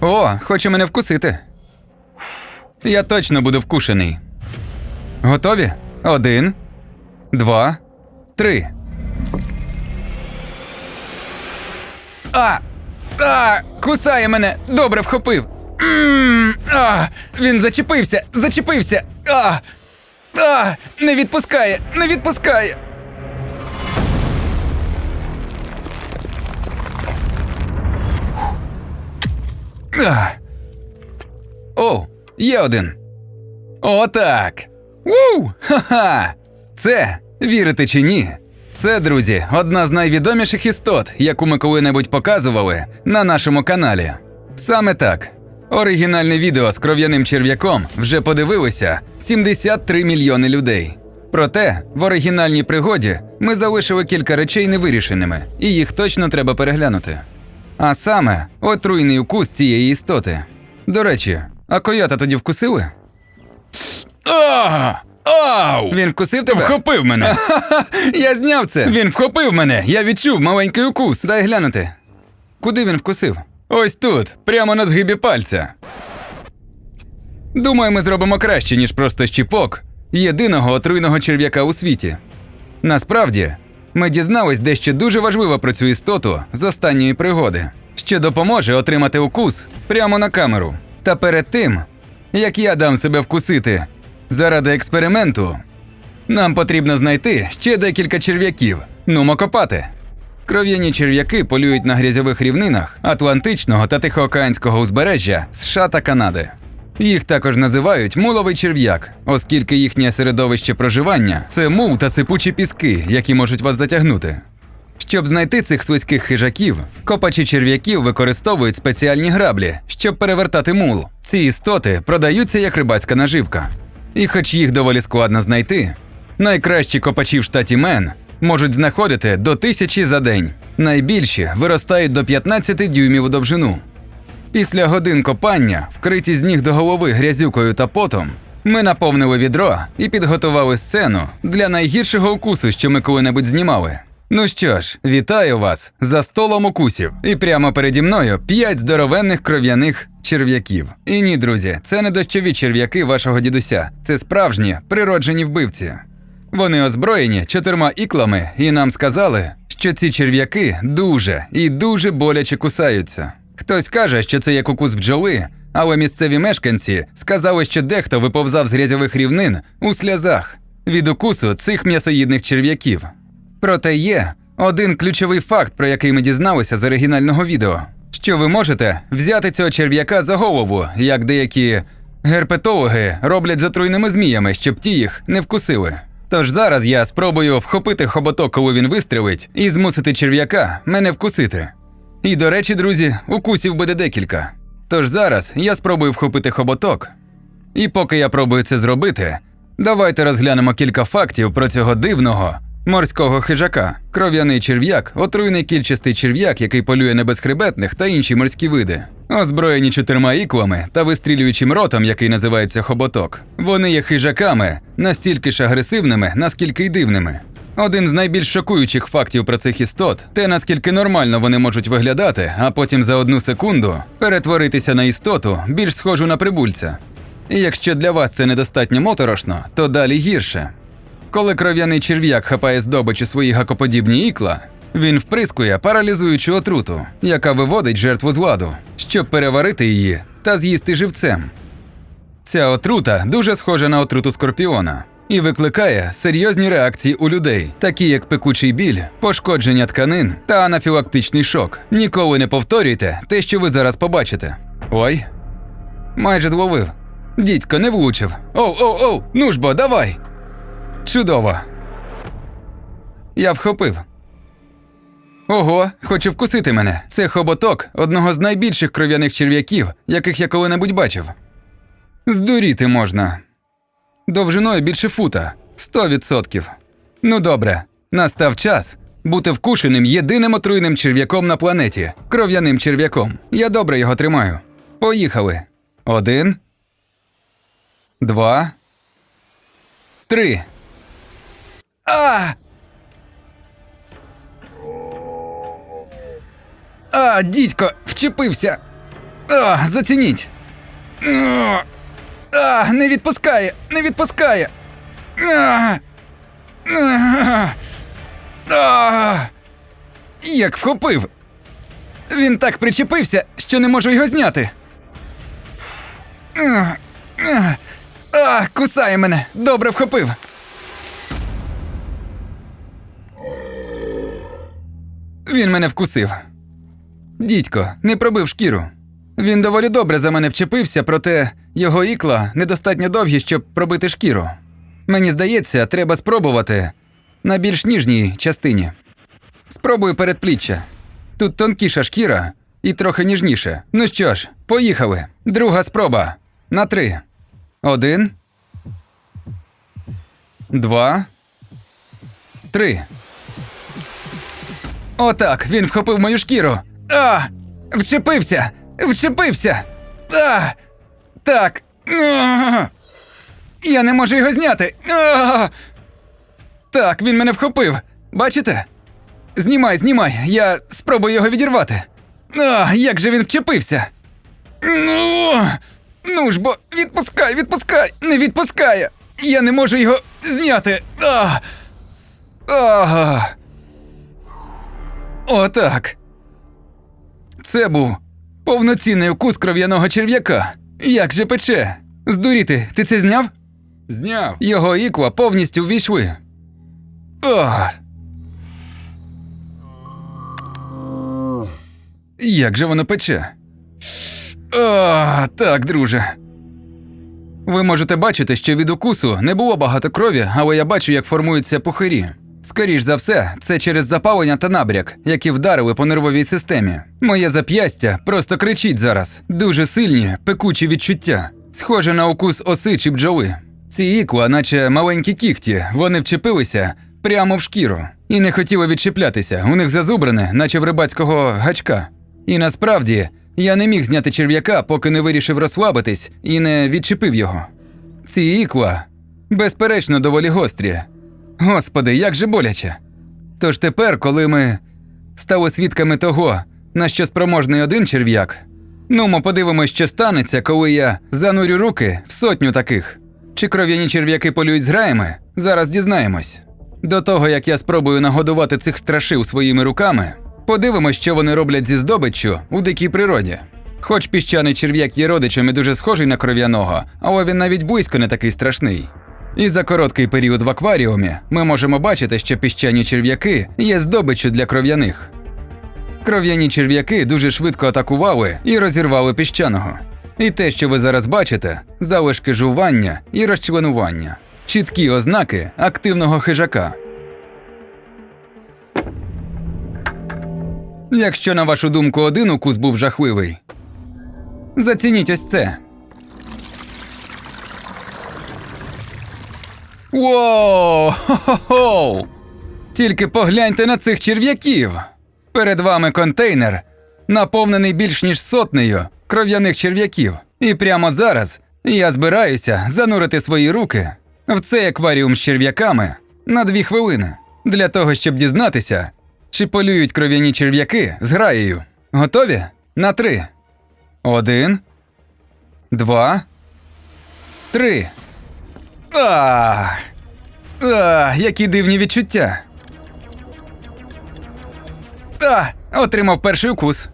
О, хоче мене вкусити. Я точно буду вкушений. Готові? Один, два, три. А! А! Кусає мене! Добре вхопив! А! Він зачепився! Зачепився! А! А! Не відпускає! Не відпускає! А! О, є один. Отак. Ву! Ха-ха! Це, вірите чи ні? Це, друзі, одна з найвідоміших істот, яку ми коли-небудь показували на нашому каналі. Саме так. Оригінальне відео з кров'яним черв'яком вже подивилися 73 мільйони людей. Проте в оригінальній пригоді ми залишили кілька речей невирішеними, і їх точно треба переглянути. А саме отруйний укус цієї істоти. До речі, а койота тоді вкусили? А! Ау! Він вкусив тебе? Вхопив мене! Я зняв це. Він вхопив мене! Я відчув маленький укус. Дай глянути. Куди він вкусив? Ось тут, прямо на згибі пальця. Думаю, ми зробимо краще, ніж просто щіпок єдиного отруйного черв'яка у світі. Насправді, ми дізнались дещо дуже важливе про цю істоту з останньої пригоди, що допоможе отримати укус прямо на камеру. Та перед тим, як я дам себе вкусити заради експерименту, нам потрібно знайти ще декілька черв'яків. Нумо копати. Кров'яні черв'яки полюють на грязьових рівнинах Атлантичного та Тихоокеанського узбережжя США та Канади. Їх також називають муловий черв'як, оскільки їхнє середовище проживання це мул та сипучі піски, які можуть вас затягнути. Щоб знайти цих слизьких хижаків, копачі черв'яків використовують спеціальні граблі, щоб перевертати мул. Ці істоти продаються як рибацька наживка. І хоч їх доволі складно знайти, найкращі копачі в штаті Мен можуть знаходити до тисячі за день. Найбільші виростають до 15 дюймів у довжину. Після годин копання, вкриті з ніг до голови грязюкою та потом, ми наповнили відро і підготували сцену для найгіршого укусу, що ми коли-небудь знімали. Ну що ж, вітаю вас за столом укусів. І прямо переді мною п'ять здоровенних кров'яних черв'яків. І ні, друзі, це не дощові черв'яки вашого дідуся, це справжні природжені вбивці. Вони озброєні чотирма іклами і нам сказали, що ці черв'яки дуже і дуже боляче кусаються. Хтось каже, що це як укус бджоли, але місцеві мешканці сказали, що дехто виповзав з грязьових рівнин у сльозах від укусу цих м'ясоїдних черв'яків. Проте є один ключовий факт, про який ми дізналися з оригінального відео: що ви можете взяти цього черв'яка за голову, як деякі герпетологи роблять з отруйними зміями, щоб ті їх не вкусили. Тож зараз я спробую вхопити хоботок, коли він вистрілить, і змусити черв'яка мене вкусити. І до речі, друзі, укусів буде декілька. Тож зараз я спробую вхопити хоботок. І поки я пробую це зробити, давайте розглянемо кілька фактів про цього дивного морського хижака. Кров'яний черв'як, отруйний кільчастий черв'як, який полює на безхребетних та інші морські види. Озброєні чотирма іклами та вистрілюючим ротом, який називається хоботок. Вони є хижаками настільки ж агресивними, наскільки й дивними. Один з найбільш шокуючих фактів про цих істот те, наскільки нормально вони можуть виглядати, а потім за одну секунду перетворитися на істоту більш схожу на прибульця. І якщо для вас це недостатньо моторошно, то далі гірше. Коли кров'яний черв'як хапає здобич у свої гакоподібні ікла, він вприскує паралізуючу отруту, яка виводить жертву з ладу, щоб переварити її та з'їсти живцем. Ця отрута дуже схожа на отруту скорпіона і викликає серйозні реакції у людей, такі як пекучий біль, пошкодження тканин та анафілактичний шок. Ніколи не повторюйте те, що ви зараз побачите. Ой, майже зловив. Дідько не влучив. Оу, оу, оу, ну ж бо, давай. Чудово. Я вхопив. Ого, хоче вкусити мене. Це хоботок одного з найбільших кров'яних черв'яків, яких я коли-небудь бачив. Здуріти можна. Довжиною більше фута. Сто відсотків. Ну добре, настав час бути вкушеним єдиним отруйним черв'яком на планеті кров'яним черв'яком. Я добре його тримаю. Поїхали. Один. Два. Три. А! А, дідько, вчепився. А, зацініть. А, не відпускає, не відпускає. А, а, а, як вхопив. Він так причепився, що не можу його зняти. А, а, а, кусає мене. Добре вхопив. Він мене вкусив. Дідько, не пробив шкіру. Він доволі добре за мене вчепився, проте його ікла недостатньо довгі, щоб пробити шкіру. Мені здається, треба спробувати на більш ніжній частині. Спробую передпліччя. Тут тонкіша шкіра і трохи ніжніше. Ну що ж, поїхали. Друга спроба. На три. Один. Два. Три. Отак, він вхопив мою шкіру. А! Вчепився! Вчепився! А! Так. Я не можу його зняти. Так, він мене вхопив. Бачите? Знімай, знімай, я спробую його відірвати. А, як же він вчепився? Ну, ну ж бо, відпускай, відпускай, не відпускає. Я не можу його зняти. А! А! Отак. Це був повноцінний укус кров'яного черв'яка. Як же пече? Здуріти, ти це зняв? Зняв. Його іква повністю ввійшли. О! Як же воно пече? О, так, друже. Ви можете бачити, що від укусу не було багато крові, але я бачу, як формуються пухирі. Скоріш за все, це через запалення та набряк, які вдарили по нервовій системі. Моє зап'ястя просто кричить зараз. Дуже сильні, пекучі відчуття. Схоже на укус оси чи бджоли. Ці ікла, наче маленькі кігті, вони вчепилися прямо в шкіру і не хотіли відчіплятися. У них зазубрене, наче в рибацького гачка. І насправді я не міг зняти черв'яка, поки не вирішив розслабитись і не відчепив його. Ці ікла, безперечно, доволі гострі. Господи, як же боляче. Тож тепер, коли ми стали свідками того, на що спроможний один черв'як, ну ми подивимось, що станеться, коли я занурю руки в сотню таких. Чи кров'яні черв'яки полюють з граями, зараз дізнаємось. До того, як я спробую нагодувати цих страшив своїми руками, подивимось, що вони роблять зі здобиччю у дикій природі. Хоч піщаний черв'як є родичем і дуже схожий на кров'яного, але він навіть близько не такий страшний. І за короткий період в акваріумі ми можемо бачити, що піщані черв'яки є здобиччю для кров'яних. Кров'яні черв'яки дуже швидко атакували і розірвали піщаного. І те, що ви зараз бачите, залишки жування і розчленування, чіткі ознаки активного хижака. Якщо, на вашу думку, один укус був жахливий, зацініть ось це. Воу! Хо-хо-хо! Тільки погляньте на цих черв'яків. Перед вами контейнер, наповнений більш ніж сотнею кров'яних черв'яків. І прямо зараз я збираюся занурити свої руки в цей акваріум з черв'яками на дві хвилини для того, щоб дізнатися, чи полюють кров'яні черв'яки з граєю. Готові? На три. Один. Два. Три. А, а, які дивні відчуття. А, отримав перший укус.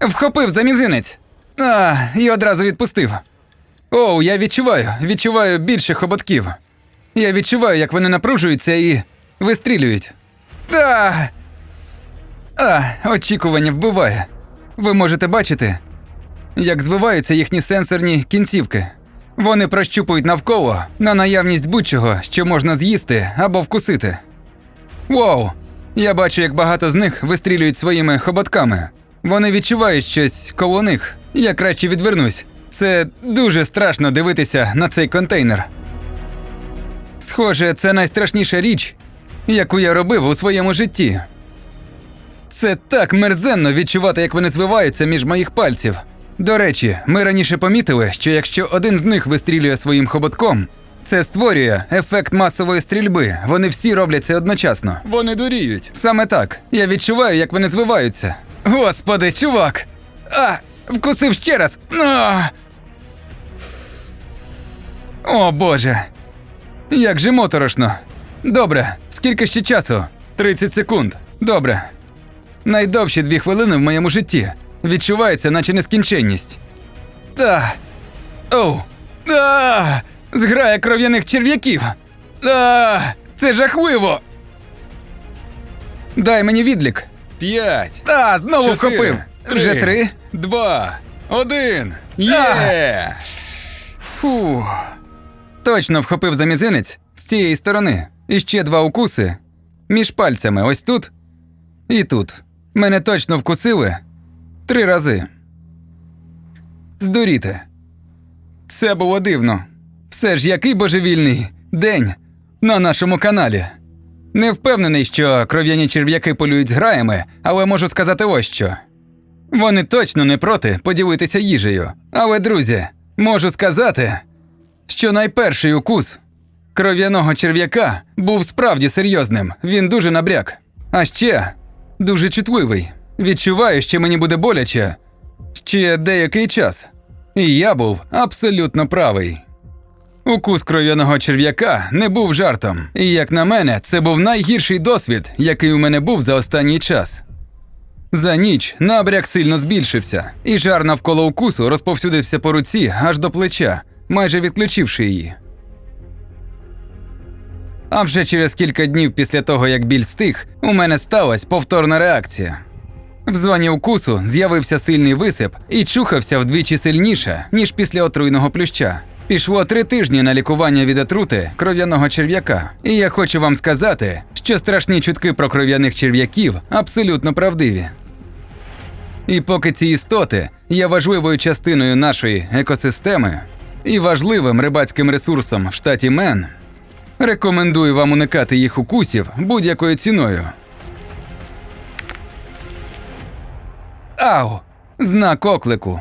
Вхопив за мізинець. А, і одразу відпустив. Оу, я відчуваю, відчуваю більше хоботків. Я відчуваю, як вони напружуються і вистрілюють. А, а, очікування вбиває. Ви можете бачити, як звиваються їхні сенсорні кінцівки. Вони прощупують навколо на наявність будь-чого, що можна з'їсти або вкусити. Вау! Я бачу, як багато з них вистрілюють своїми хоботками. Вони відчувають щось коло них. Я краще відвернусь. Це дуже страшно дивитися на цей контейнер. Схоже, це найстрашніша річ, яку я робив у своєму житті. Це так мерзенно відчувати, як вони звиваються між моїх пальців. До речі, ми раніше помітили, що якщо один з них вистрілює своїм хоботком, це створює ефект масової стрільби. Вони всі роблять це одночасно. Вони дуріють. Саме так. Я відчуваю, як вони звиваються. Господи, чувак! А! Вкусив ще раз. А! О боже. Як же моторошно. Добре, скільки ще часу? 30 секунд. Добре. Найдовші дві хвилини в моєму житті. Відчувається, наче нескінченність. Да. Оу. Да. Зграя кров'яних черв'яків. Да. Це жахливо. Дай мені відлік. П'ять. Та, знову Чотири, вхопив. три, Вже три. Два. Один. Да. Є! Фу. Точно вхопив за мізинець з цієї сторони. І ще два укуси. Між пальцями, ось тут і тут. Мене точно вкусили три рази. Здуріти. Це було дивно. Все ж який божевільний день на нашому каналі. Не впевнений, що кров'яні черв'яки полюють з граями, але можу сказати ось що. Вони точно не проти поділитися їжею. Але, друзі, можу сказати, що найперший укус кров'яного черв'яка був справді серйозним. Він дуже набряк. А ще дуже чутливий. Відчуваю, що мені буде боляче ще деякий час. І я був абсолютно правий. Укус кров'яного черв'яка не був жартом, і як на мене, це був найгірший досвід, який у мене був за останній час. За ніч набряк сильно збільшився, і жар навколо укусу розповсюдився по руці аж до плеча, майже відключивши її. А вже через кілька днів після того, як біль стих, у мене сталася повторна реакція. В зоні укусу з'явився сильний висип і чухався вдвічі сильніше, ніж після отруйного плюща. Пішло три тижні на лікування від отрути кров'яного черв'яка. І я хочу вам сказати, що страшні чутки про кров'яних черв'яків абсолютно правдиві. І поки ці істоти є важливою частиною нашої екосистеми і важливим рибацьким ресурсом в штаті Мен, рекомендую вам уникати їх укусів будь-якою ціною. Ау! Знак оклику.